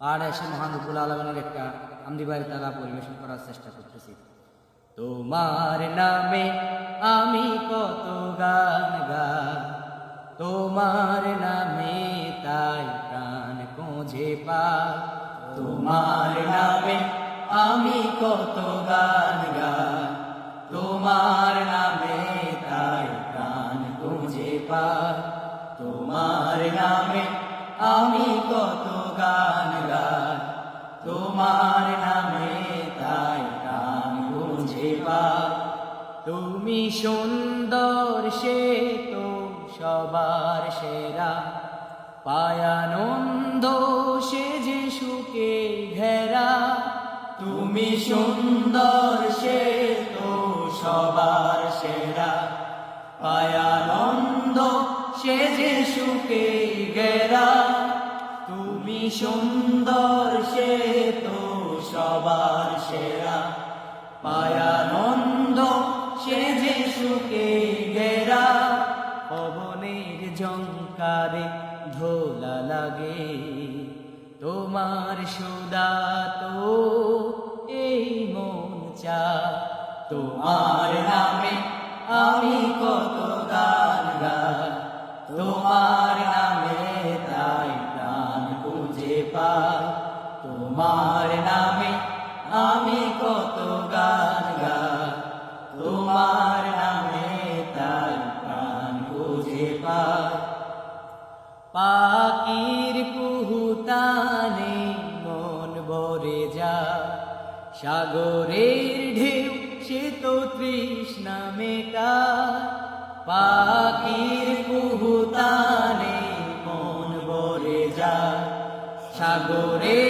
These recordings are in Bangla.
আর এসে মহান রব্বুল আলমের একটা আমদি বাড়ি তারা পরিবেশন করার চেষ্টা করতেছি। তোমার নামে আমি কত গান গা তোমার নামে তাই প্রাণ কোঁজে পা তোমার নামে আমি কত গান গা তোমার নামে তাই প্রাণ খুঁজে পা তোমার নামে আমি কত তোমার নামে তাই প্রাণ খুঁজে পা। তুমি সুন্দর, সে তো সবার সেরা। পায়ানন্দ, সে যে সুখে ঘেরা। তুমি সুন্দর, সে তো সবার সেরা। পায়ানন্দ, সে যে সুখে ঘেরা। তুমি সুন্দর, সে তো সবার সেরা। পায়ানন্দ সে যে সুখে ঘেরা। পবনের জঙ্কারে ধোলা লাগে। তোমার সুদা তো এই মন চা তোমার নামে আমি কত গান গাই। তোমার তোমার নামে আমি কত গান গাই। তোমার নামে তাই প্রাণ খুঁজে পাই। পাখির কুহুতানে মন ভরে যা সাগরের ঢেউ সে তো তৃষ্ণা মেটা পাখির কুহুতানে মন ভরে যা সাগরের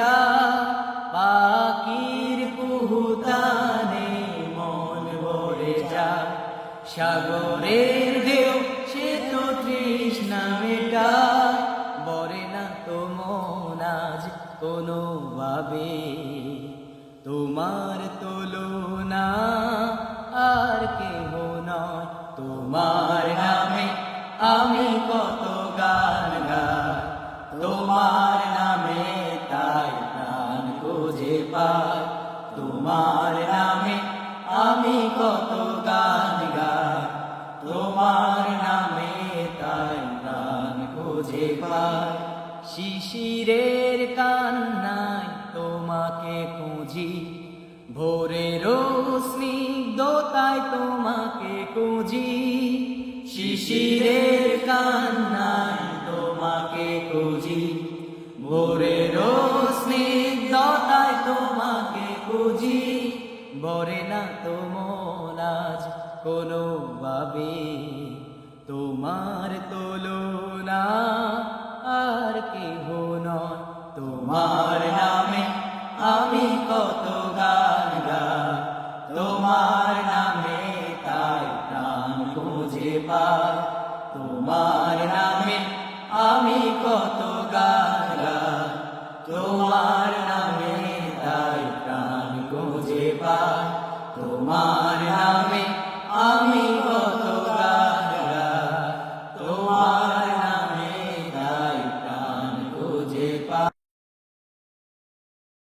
মেটা পাখির কুহুতানে মন ভরে যা। সাগরের ঢেউ, সে তো তৃষ্ণা মেটা বরে না তো মন আজ কোনোভাবে। তোমার তুলনা কত গান গাই তোমার নামে তাই প্রাণ খুঁজে পাই। শিশিরের কান্নায় তোমাকে খুঁজি, ভোরের স্নিগ্ধতায় তোমাকে খুঁজি। শিশিরের কান্নায় তোমাকে খুঁজি, ভোরের স্নিগ্ধতায় তোমাকে খুঁজি। বরে না তো আজ কোনো ভাবে। তোমার তুলনা আর কেহ নয়। তোমার নামে আমি কত গান গাই। তোমার নামে তাই প্রাণ খুঁজে পাই। তোমার নামে আমি কত তোমার